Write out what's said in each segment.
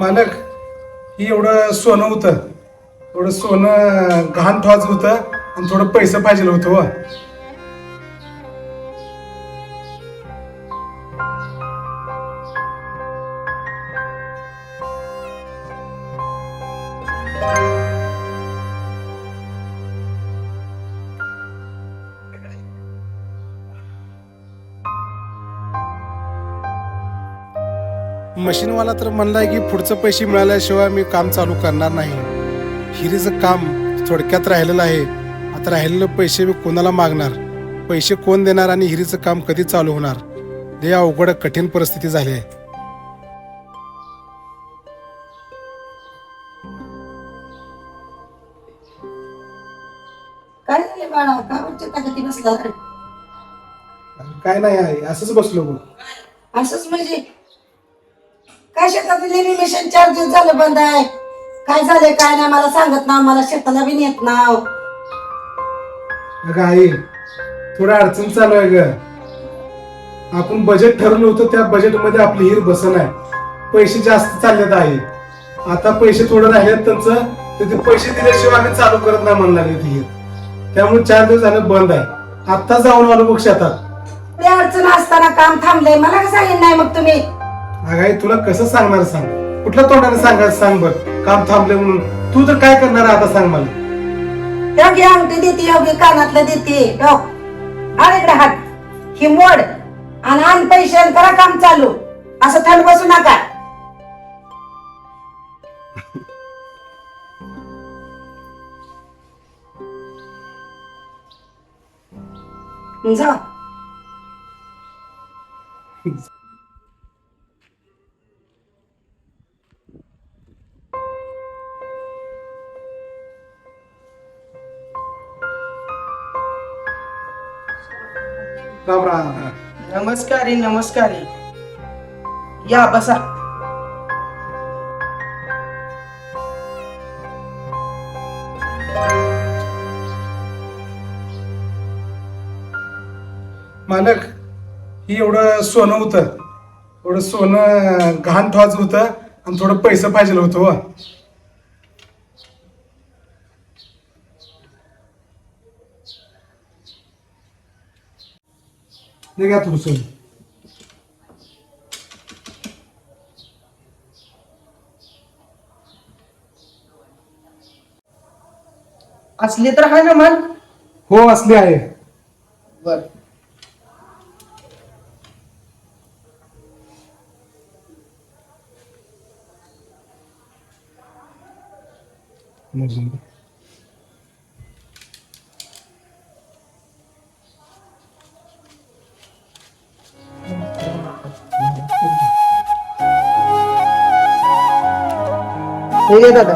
मालक ही एवढं सोनं होतं. एवढं सोनं घाण ठवायचं होतं आणि थोडं पैसे पाहिजे होतं व मशीनवाला तर म्हणलाय की पुढचं पैसे मिळाल्याशिवाय मी काम चालू करणार नाही. हिरीचं काम थोडक्यात राहिलेलं आहे. आता राहिलेलं पैसे मी कोणाला मागणार? पैसे कोण देणार आणि हिरीचं काम कधी चालू होणार? लय अवघड कठीण परिस्थिती झाली आहे. काय झाले बाळा का वाटतं का कधी बसला काय नाही आहे असंच बसलो असंच म्हणजे काय शेतात मिशन चार दिवस झालं बंद आहे? काय झालंय काय नाही मला सांगत ना मला शेताला बी नेत ना अगं आई थोडं अडचण चालू आहे ग. आपण बजेट ठरवलं होतं त्या बजेटमध्ये आपली हिर बसन आहे पैसे जास्त चाललेत आहे आता पैसे थोडं राहिलेत त्यांचं तर ते पैसे दिल्याशिवाय आम्ही चालू करत नाही लागली ती हिर. त्यामुळे चार दिवस झालं बंद आहे. आता जाऊन आलो बघ शेतात. ते अडचण असताना काम थांबलंय. मला का सांगेन नाही मग तुम्ही? अगाई तुला कसं सांगणार सांग? कुठल्या तोंडाने सांगायचं सांग बघ काम थांबले म्हणून. तू तर काय करणार आता सांग मला. योग्य अंगठी देते योग्य कानातलं देते. डॉक आण हात. ही मोड. आणि आण पैसे आणि करा काम चालू. असं थंड बसू नका. जा. राम राम नमस्कारी नमस्कारी. या बसा. मालक ही एवढं सोनं होतं. एवढं सोनं घाण ठवायचं होतं आणि थोडं पैसे पाहिजे होतं हे. घ्या थोडं सोनं असले तर हाय ना मान हो असले आहे. बर. हे घे दादा.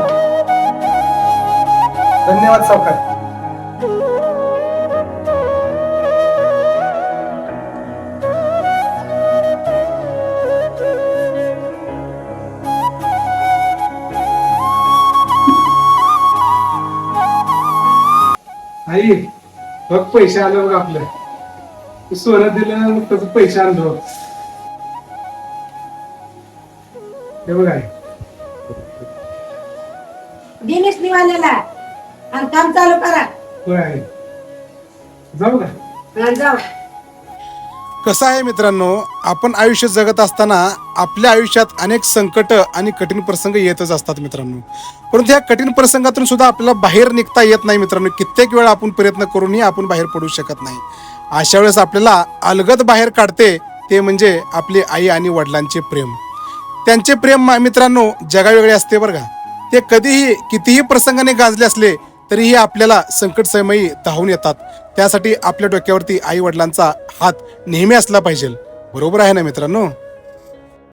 धन्यवाद सावकार. आई बघ पैसे आले बघ आपले. तू सोनं दिलं मग त्याच पैसे आणलो हे बघ आई. दिनेश निवालेला. आणि काम चालू करा. होय जाऊ का? जाऊ. कसं आहे मित्रांनो आपण आयुष्य जगत असताना आपल्या आयुष्यात अनेक संकट आणि कठीण प्रसंग येतच असतात मित्रांनो. परंतु या कठीण प्रसंगातून सुद्धा आपल्याला बाहेर निघता येत नाही मित्रांनो. कित्येक वेळा आपण प्रयत्न करूनही आपण बाहेर पडू शकत नाही. अशा वेळेस आपल्याला अलगद बाहेर काढते ते म्हणजे आपले आई आणि वडिलांचे प्रेम. त्यांचे प्रेम मा- मित्रांनो जगावेगळे असते बरं का. ते कधीही कितीही प्रसंगाने गाजले असले तरीही आपल्याला संकट समयी धावून येतात. त्यासाठी आपल्या डोक्यावरती आई वडिलांचा हात नेहमी असला पाहिजे. बरोबर आहे ना मित्रांनो?